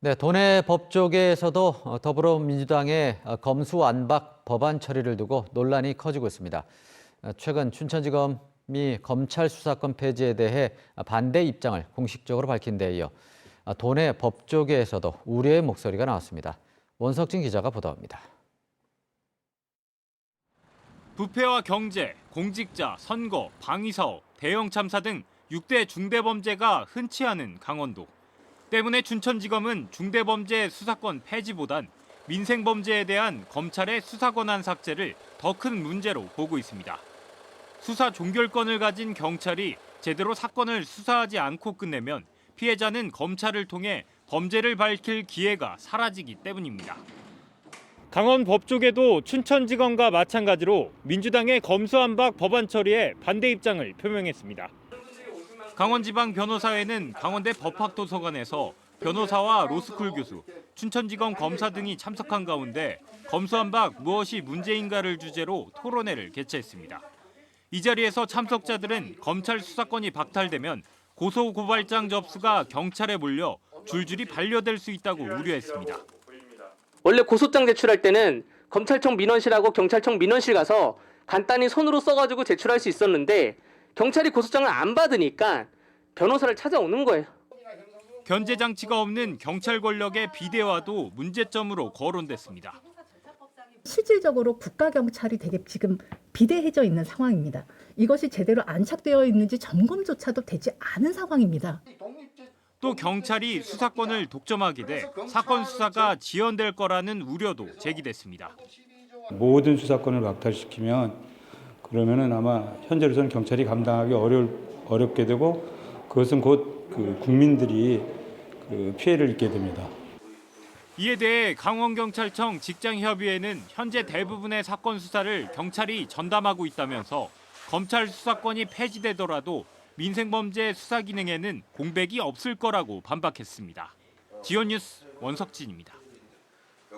네, 도내 법조계에서도 어, 더불어민주당의 어, 검수 안박 법안 처리를 두고 논란이 커지고 있습니다. 어, 최근 춘천지검이 검찰 수사권 폐지에 대해 반대 입장을 공식적으로 밝힌 데 이어 어, 도내 법조계에서도 우려의 목소리가 나왔습니다. 원석진 기자가 보도합니다. 부패와 경제, 공직자, 선거, 방위사업, 대형 참사 등 6대 중대범죄가 흔치 않은 강원도. 때문에 춘천지검은 중대범죄 수사권 폐지보단 민생범죄에 대한 검찰의 수사 권한 삭제를 더 큰 문제로 보고 있습니다. 수사 종결권을 가진 경찰이 제대로 사건을 수사하지 않고 끝내면 피해자는 검찰을 통해 범죄를 밝힐 기회가 사라지기 때문입니다. 강원 법조계도 춘천지검과 마찬가지로 민주당의 검수안박 법안 처리에 반대 입장을 표명했습니다. 강원지방 변호사회는 강원대 법학도서관에서 변호사와 로스쿨 교수, 춘천지검 검사 등이 참석한 가운데 검수안박 무엇이 문제인가를 주제로 토론회를 개최했습니다. 이 자리에서 참석자들은 검찰 수사권이 박탈되면 고소 고발장 접수가 경찰에 몰려 줄줄이 반려될 수 있다고 우려했습니다. 원래 고소장 제출할 때는 검찰청 민원실하고 경찰청 민원실 가서 간단히 손으로 써가지고 제출할 수 있었는데 경찰이 고소장을 안 받으니까 변호사를 찾아오는 거예요. 견제 장치가 없는 경찰 권력의 비대화도 문제점으로 거론됐습니다. 실질적으로 국가 경찰이 되게 지금 비대해져 있는 상황입니다. 이것이 제대로 안착되어 있는지 점검조차도 되지 않은 상황입니다. 또 경찰이 수사권을 독점하게 돼 사건 수사가 지연될 거라는 우려도 제기됐습니다. 모든 수사권을 박탈시키면 그러면은 아마 현재로서는 경찰이 감당하기 어려 어렵게 되고 그것은 곧 그 국민들이 그 피해를 입게 됩니다. 이에 대해 강원경찰청 직장협의회는 현재 대부분의 사건 수사를 경찰이 전담하고 있다면서 검찰 수사권이 폐지되더라도 민생범죄 수사 기능에는 공백이 없을 거라고 반박했습니다. 지원뉴스 원석진입니다.